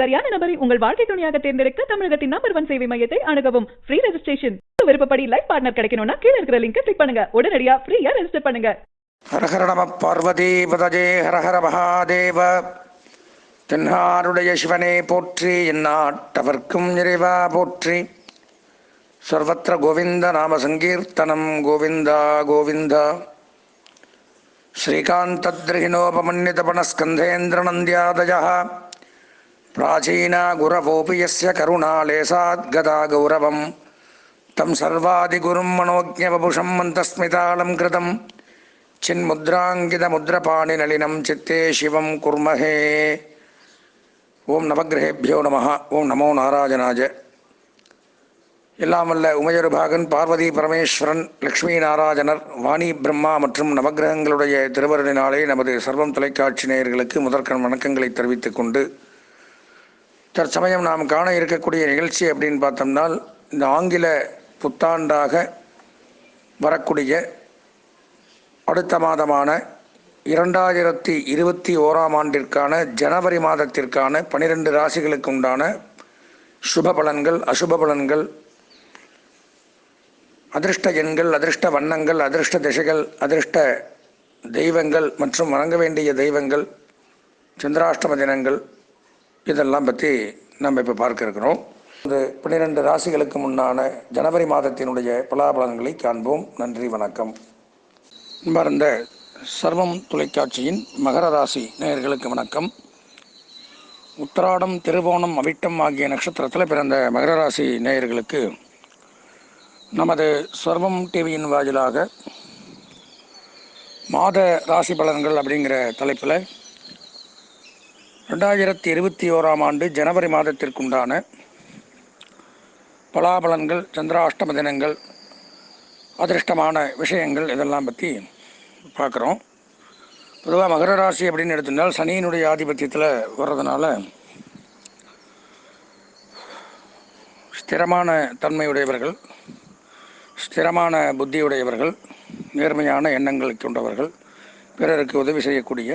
சரியான நபரை உங்கள் வாழ்க்கை துணையாக தேர்ந்தெடுக்க தமிழகத்தின் நம்பர் ஒன் சேவை மையத்தை அணுகவும். ஃப்ரீ ரெஜிஸ்ட்ரேஷன் விருப்பப்படி லைஃப் பார்ட்னர் கிடைக்கணும்னா கீழே இருக்கிற லிங்க் கிளிக் பண்ணுங்க. உடனடியா ஃப்ரீயா ரெஜிஸ்டர் பண்ணுங்க. ஹரஹர நம பார்வதி பதஜே ஹரஹர மகாதேவ. தென்னாருடைய சிவனே போற்றி. எந்நாட்டவர்க்கும் நிறைவா போற்றி. சர்வத்திர கோவிந்த நாம சங்கீர்த்தனம் கோவிந்தா கோவிந்தா. ஸ்ரீகாந்தத்ரிகிணோபமன்யதபணஸ்கந்தேந்திரநந்தியாதயா प्राचीना गुरवोऽपि यस्य करुणालेशाद्गदा गौरवं तं सर्वादिगुरुं मनोज्ञवपुषं मन्तस्मितालं कृतं चिन्मुद्राङ्कितमुद्रपाणिनलिनं चित्ते शिवं कुर्महे ஓம் நவக்கிரகேபியோ நம ஓம் நமோ நாராஜனாஜ எல்லாம் வல்ல உமையொருபாகன் பார்வதி பரமேஸ்வரன் லக்ஷ்மி நாராயணர் வாணி பிரம்மா மற்றும் நவக்கிரகங்களுடைய திருவருளினாலே நமது சர்வம் தொலைக்காட்சி நேயர்களுக்கு முதற்கண் வணக்கங்களை தெரிவித்துக் கொண்டு தற்சமயம் நாம் காண இருக்கக்கூடிய நிகழ்ச்சி அப்படின்னு பார்த்தோம்னால் இந்த ஆங்கில புத்தாண்டாக வரக்கூடிய அடுத்த மாதமான இரண்டாயிரத்தி இருபத்தி ஓராம் ஆண்டிற்கான ஜனவரி மாதத்திற்கான பனிரெண்டு ராசிகளுக்கு உண்டான சுப பலன்கள் அசுப பலன்கள் அதிர்ஷ்ட எண்கள் அதிர்ஷ்ட வண்ணங்கள் அதிர்ஷ்ட திசைகள் அதிர்ஷ்ட தெய்வங்கள் மற்றும் வணங்க வேண்டிய தெய்வங்கள் சந்திராஷ்டம தினங்கள் இதெல்லாம் பற்றி நம்ம இப்போ பார்க்க இருக்கிறோம். இந்த பன்னிரெண்டு ராசிகளுக்கு முன்னான ஜனவரி மாதத்தினுடைய பலாபலன்களை காண்போம். நன்றி வணக்கம். அன்பார்ந்த சர்வம் தொலைக்காட்சியின் மகர ராசி நேயர்களுக்கு வணக்கம். உத்திராடம் திருவோணம் அவிட்டம் ஆகிய நட்சத்திரத்தில் பிறந்த மகர ராசி நேயர்களுக்கு நமது சர்வம் டிவியின் வாயிலாக மாத ராசி பலன்கள் அப்படிங்கிற தலைப்பில் ரெண்டாயிரத்தி இருபத்தி ஓராம் ஆண்டு ஜனவரி மாதத்திற்குண்டான பலாபலன்கள் சந்திராஷ்டம தினங்கள் அதிர்ஷ்டமான விஷயங்கள் இதெல்லாம் பற்றி பார்க்குறோம். பொதுவாக மகர ராசி அப்படின்னு எடுத்திருந்தால் சனியினுடைய ஆதிபத்தியத்தில் வர்றதுனால ஸ்திரமான தன்மையுடையவர்கள் ஸ்திரமான புத்தியுடையவர்கள் நேர்மையான எண்ணங்களை கொண்டவர்கள் பிறருக்கு உதவி செய்யக்கூடிய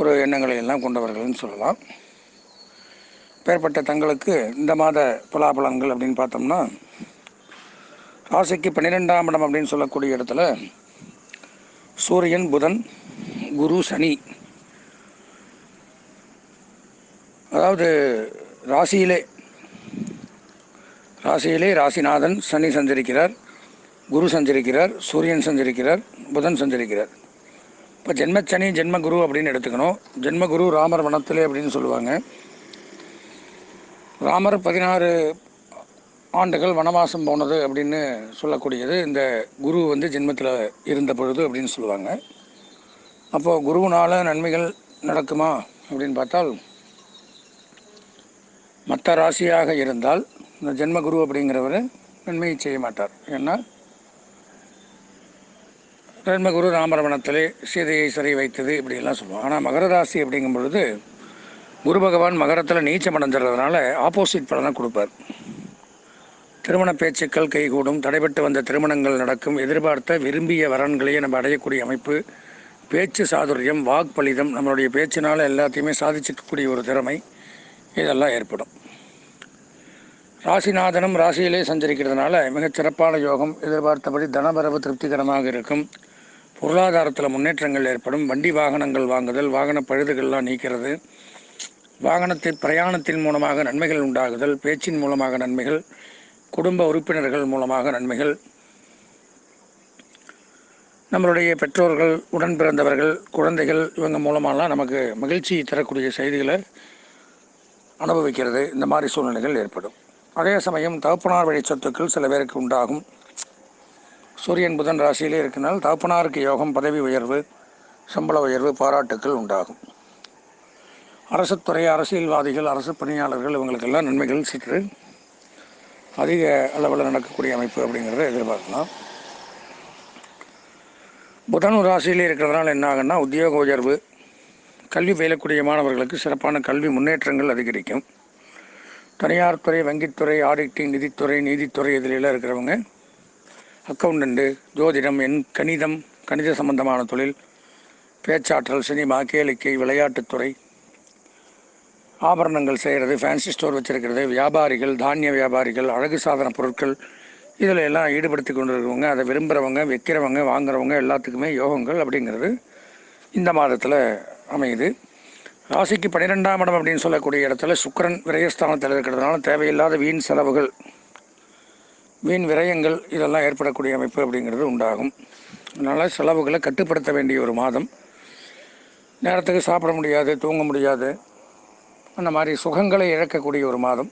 ஒரு எண்ணங்களை எல்லாம் கொண்டவர்கள்னு சொல்லலாம். பேர்பட்ட தங்களுக்கு இந்த மாத பலாபலங்கள் அப்படின்னு பார்த்தோம்னா ராசிக்கு பன்னிரெண்டாம் இடம் அப்படின்னு சொல்லக்கூடிய இடத்துல சூரியன் புதன் குரு சனி. அதாவது ராசியிலே ராசியிலே ராசிநாதன் சனி சஞ்சரிக்கிறார் குரு சஞ்சரிக்கிறார் சூரியன் சஞ்சரிக்கிறார் புதன் சஞ்சரிக்கிறார். இப்போ ஜென்மச்சனி ஜென்மகுரு அப்படின்னு எடுத்துக்கணும். ஜென்மகுரு ராமர் வனத்திலே அப்படின்னு சொல்லுவாங்க. ராமர் பதினாறு ஆண்டுகள் வனவாசம் போனது அப்படின்னு சொல்லக்கூடியது. இந்த குரு வந்து ஜென்மத்தில் இருந்த பொழுது அப்படின்னு சொல்லுவாங்க. அப்போது குருவினால் நன்மைகள் நடக்குமா அப்படின்னு பார்த்தால் மற்ற ராசியாக இருந்தால் இந்த ஜென்ம குரு அப்படிங்கிறவர் நன்மையை செய்ய மாட்டார். ஏன்னா ஜென்மகுரு ராமரவணத்திலே சீதையை சிறை வைத்தது இப்படியெல்லாம் சொல்லுவோம் ஆனால் மகர ராசி அப்படிங்கும் பொழுது குரு பகவான் மகரத்தில் நீச்சம் அடைஞ்சிடுறதுனால ஆப்போசிட் பலனை கொடுப்பார். திருமண பேச்சுக்கள் கைகூடும் தடைபட்டு வந்த திருமணங்கள் நடக்கும் எதிர்பார்த்த விரும்பிய வரன்களையே நம்ம அடையக்கூடிய அமைப்பு பேச்சு சாதுரியம் வாக்பலிதம் நம்மளுடைய பேச்சினால் எல்லாத்தையுமே சாதிச்சிக்கக்கூடிய ஒரு திறமை இதெல்லாம் ஏற்படும். ராசிநாதனும் ராசியிலே சஞ்சரிக்கிறதுனால மிகச் சிறப்பான யோகம் எதிர்பார்த்தபடி தனபரவு திருப்திகரமாக இருக்கும். பொருளாதாரத்தில் முன்னேற்றங்கள் ஏற்படும். வண்டி வாகனங்கள் வாங்குதல் வாகன பழுதுகள்லாம் நீக்கிறது. வாகனத்தில் பிரயாணத்தின் மூலமாக நன்மைகள் உண்டாகுதல் பேச்சின் மூலமாக நன்மைகள் குடும்ப உறுப்பினர்கள் மூலமாக நன்மைகள். நம்மளுடைய பெற்றோர்கள் உடன் பிறந்தவர்கள் குழந்தைகள் இவங்க மூலமாலாம் நமக்கு மகிழ்ச்சி தரக்கூடிய செய்திகளை அனுபவிக்கிறது. இந்த மாதிரி சூழ்நிலைகள் ஏற்படும். அதே சமயம் தகப்பனார் வழி சொத்துக்கள் சில பேருக்கு உண்டாகும். சூரியன் புதன் ராசியிலே இருக்கனால் தகப்பனாருக்கு யோகம் பதவி உயர்வு சம்பள உயர்வு பாராட்டுக்கள் உண்டாகும். அரசுத்துறை அரசியல்வாதிகள் அரசு பணியாளர்கள் இவங்களுக்கெல்லாம் நன்மைகள் சற்று அதிக அளவில் நடக்கக்கூடிய அமைப்பு அப்படிங்கிறத எதிர்பார்க்கலாம். புதன் ராசியிலே இருக்கிறதுனால என்ன ஆகுன்னா உத்தியோக உயர்வு கல்வி பயிலக்கூடிய மாணவர்களுக்கு சிறப்பான கல்வி முன்னேற்றங்கள் அதிகரிக்கும். தனியார் துறை வங்கித்துறை ஆடிட்டிங் நிதித்துறை நீதித்துறை இதிலெல்லாம் இருக்கிறவங்க அக்கௌண்டண்ட்டு ஜோதிடம் எண் கணிதம் கணித சம்பந்தமான தொழில் பேச்சாற்றல் சினிமா கேளிக்கை விளையாட்டுத்துறை ஆபரணங்கள் செய்கிறது ஃபேன்சி ஸ்டோர் வச்சுருக்கிறது வியாபாரிகள் தானிய வியாபாரிகள் அழகு சாதன பொருட்கள் இதில் எல்லாம் ஈடுபடுத்தி கொண்டு இருக்கிறவங்க அதை விரும்புகிறவங்க விற்கிறவங்க வாங்குறவங்க எல்லாத்துக்குமே யோகங்கள் அப்படிங்கிறது இந்த மாதத்தில் அமையுது. ராசிக்கு பன்னிரெண்டாம் இடம் அப்படின்னு சொல்லக்கூடிய இடத்துல சுக்கரன் விரயஸ்தானத்தில் இருக்கிறதுனால தேவையில்லாத வீண் செலவுகள் வீண் விரயங்கள் இதெல்லாம் ஏற்படக்கூடிய அமைப்பு அப்படிங்கிறது உண்டாகும். அதனால் செலவுகளை கட்டுப்படுத்த வேண்டிய ஒரு மாதம். நேரத்துக்கு சாப்பிட முடியாது தூங்க முடியாது. அந்த மாதிரி சுகங்களை இழக்கக்கூடிய ஒரு மாதம்.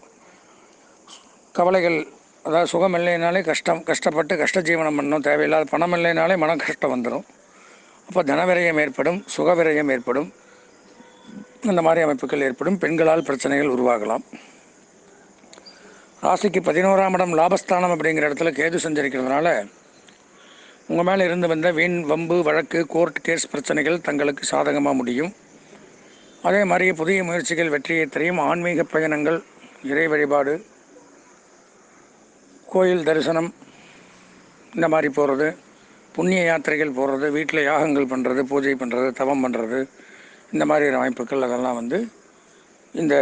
கவலைகள் அதாவது சுகம் இல்லைனாலே கஷ்டம் கஷ்டப்பட்டு கஷ்ட ஜீவனம் பண்ணணும். தேவையில்லாத பணம் இல்லைனாலே மன கஷ்டம் வந்துடும் அப்போ தனவிரயம் ஏற்படும் சுகவிரயம் ஏற்படும். இந்த மாதிரி அமைப்புகள் ஏற்படும். பெண்களால் பிரச்சனைகள் உருவாகலாம். ராசிக்கு பதினோராம் இடம் லாபஸ்தானம் அப்படிங்கிற இடத்துல கேது செஞ்சிருக்கிறதுனால உங்கள் மேலே இருந்து வந்த வீண் வம்பு வழக்கு கோர்ட் கேஸ் பிரச்சனைகள் தங்களுக்கு சாதகமாக முடியும். அதே மாதிரி புதிய முயற்சிகள் வெற்றியை தரையும். ஆன்மீக பயணங்கள் இறை வழிபாடு கோயில் தரிசனம் இந்த மாதிரி போகிறது புண்ணிய யாத்திரைகள் போகிறது வீட்டில் யாகங்கள் பண்ணுறது பூஜை பண்ணுறது தவம் பண்ணுறது இந்த மாதிரி அமைப்புகள் அதெல்லாம் வந்து இந்த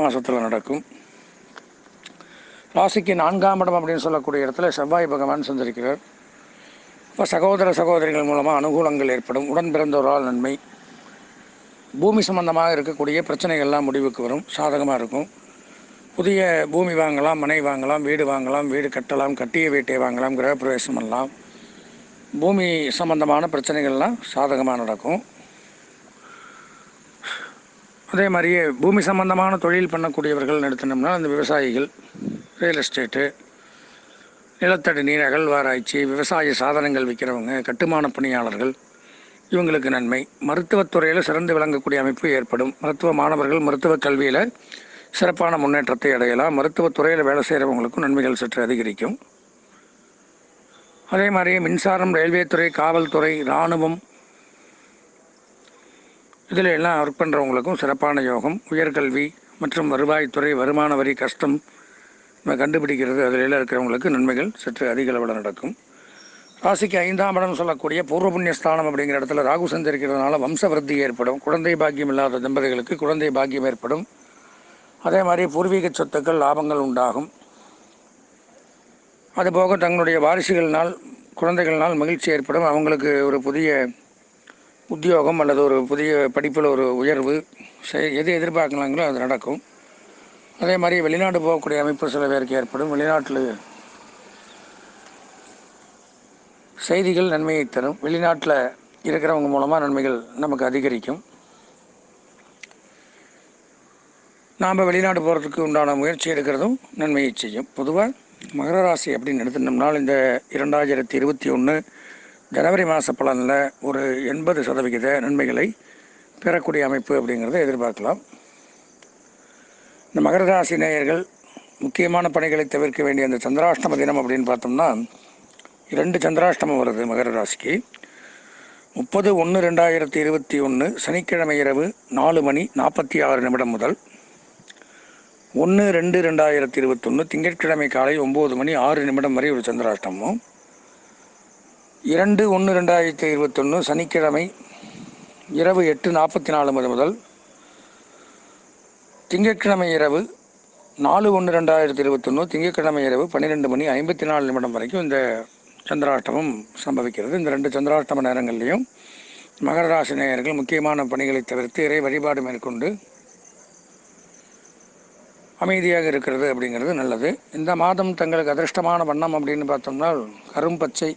மாதத்தில் நடக்கும். ராசிக்கு நான்காம் இடம் அப்படின்னு சொல்லக்கூடிய இடத்துல செவ்வாய் பகவான் சந்திருக்கிறார் இப்போ சகோதர சகோதரிகள் மூலமாக அனுகூலங்கள் ஏற்படும். உடன் பிறந்தோரால் நன்மை. பூமி சம்பந்தமாக இருக்கக்கூடிய பிரச்சனைகள்லாம் முடிவுக்கு வரும். சாதகமாக இருக்கும். புதிய பூமி வாங்கலாம் மனை வாங்கலாம் வீடு வாங்கலாம் வீடு கட்டலாம் கட்டிய வீட்டை வாங்கலாம் கிரகப்பிரவேசம் பண்ணலாம். பூமி சம்பந்தமான பிரச்சனைகள்லாம் சாதகமாக நடக்கும். அதே மாதிரியே பூமி சம்பந்தமான தொழில் பண்ணக்கூடியவர்கள் எடுத்தனோம்னா அந்த விவசாயிகள் ரியல் எஸ்டேட்டு நிலத்தடி நீர் அகழ்வாராய்ச்சி விவசாய சாதனங்கள் விற்கிறவங்க கட்டுமான பணியாளர்கள் இவங்களுக்கு நன்மை. மருத்துவத்துறையில் சிறந்து விளங்கக்கூடிய அமைப்பு ஏற்படும். மருத்துவ மாணவர்கள் மருத்துவ கல்வியில் சிறப்பான முன்னேற்றத்தை அடையலாம். மருத்துவத்துறையில் வேலை செய்கிறவங்களுக்கும் நன்மைகள் சற்று அதிகரிக்கும். அதே மாதிரி மின்சாரம் ரயில்வே துறை காவல்துறை இராணுவம் இதில் எல்லாம் ஒர்க் பண்ணுறவங்களுக்கும் சிறப்பான யோகம். உயர்கல்வி மற்றும் வருவாய்த்துறை வருமான வரி கஷ்டம் கண்டுபிடிக்கிறது அதில் இருக்கிறவங்களுக்கு நன்மைகள் சற்று அதிக அளவில் நடக்கும். ராசிக்கு ஐந்தாம் இடம் சொல்லக்கூடிய பூர்வ புண்ணிய ஸ்தானம் அப்படிங்கிற இடத்துல ராகு சந்திருக்கிறதுனால வம்ச விருத்தி ஏற்படும். குழந்தை பாக்கியம் இல்லாத தம்பதிகளுக்கு குழந்தை பாக்கியம் ஏற்படும். அதே மாதிரி பூர்வீக சொத்துக்கள் லாபங்கள் உண்டாகும். அதுபோக தங்களுடைய வாரிசுகள்னால் குழந்தைகள்னால் மகிழ்ச்சி ஏற்படும். அவங்களுக்கு ஒரு புதிய உத்தியோகம் அல்லது ஒரு புதிய படிப்பில் ஒரு உயர்வு செய்- எது எதிர்பார்க்கலாங்களோ அது நடக்கும். அதே மாதிரி வெளிநாடு போகக்கூடிய அமைப்பு சில பேருக்கு ஏற்படும். வெளிநாட்டில் செய்திகள் நன்மையை தரும். வெளிநாட்டில் இருக்கிறவங்க மூலமாக நன்மைகள் நமக்கு அதிகரிக்கும். நாம் வெளிநாடு போகிறதுக்கு உண்டான முயற்சி எடுக்கிறதும் நன்மையை செய்யும். பொதுவாக மகர ராசி அப்படின்னு எடுத்துட்டோம்னால் இந்த இரண்டாயிரத்தி இருபத்தி ஒன்று ஜனவரி மாத பலனில் ஒரு எண்பது சதவிகித நன்மைகளை பெறக்கூடிய அமைப்பு அப்படிங்கிறத எதிர்பார்க்கலாம். இந்த மகர ராசி நேயர்கள் முக்கியமான பணிகளை தவிர்க்க வேண்டிய அந்த சந்திராஷ்டம தினம் அப்படின்னு பார்த்தோம்னா இரண்டு சந்திராஷ்டமம் வருது மகர ராசிக்கு. முப்பது ஒன்று ரெண்டாயிரத்தி இருபத்தி ஒன்று சனிக்கிழமை இரவு நாலு மணி நாற்பத்தி ஆறு நிமிடம் முதல். ஒன்று ரெண்டு ரெண்டாயிரத்தி இருபத்தொன்று திங்கட்கிழமை காலை ஒம்பது மணி ஆறு நிமிடம் வரை ஒரு சந்திராஷ்டமம். இரண்டு ஒன்று ரெண்டாயிரத்தி இருபத்தொன்று சனிக்கிழமை இரவு எட்டு நாற்பத்தி நாலு மணி முதல் திங்கட்கிழமை இரவு நாலு ஒன்று ரெண்டாயிரத்தி இருபத்தொன்று திங்கட்கிழமை இரவு பன்னிரெண்டு மணி ஐம்பத்தி நாலு நிமிடம் வரைக்கும் இந்த சந்திராஷ்டமம் சம்பவிக்கிறது. இந்த ரெண்டு சந்திராஷ்டம நேரங்கள்லையும் மகர ராசி நேயர்கள் முக்கியமான பணிகளை தவிர்த்து இறை வழிபாடு மேற்கொண்டு அமைதியாக இருக்கிறது அப்படிங்கிறது நல்லது. இந்த மாதம் தங்களுக்கு அதிர்ஷ்டமான வண்ணம் அப்படின்னு பார்த்தோம்னா கரும்பச்சை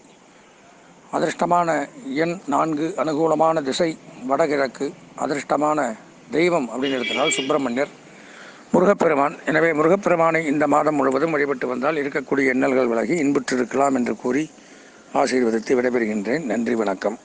அதிர்ஷ்டமான எண் நான்கு அனுகூலமான திசை வடகிழக்கு அதிர்ஷ்டமான தெய்வம் அப்படின்னு எடுத்தனால் சுப்பிரமணியர். முருகப்பெருமான் எனவே முருகப்பெருமானை இந்த மாதம் முழுவதும் வழிபட்டு வந்தால் இருக்கக்கூடிய எண்ணல்கள் விலகி இன்புற்றிருக்கலாம் என்று கூறி ஆசீர்வதித்து விடைபெறுகின்றேன். நன்றி வணக்கம்.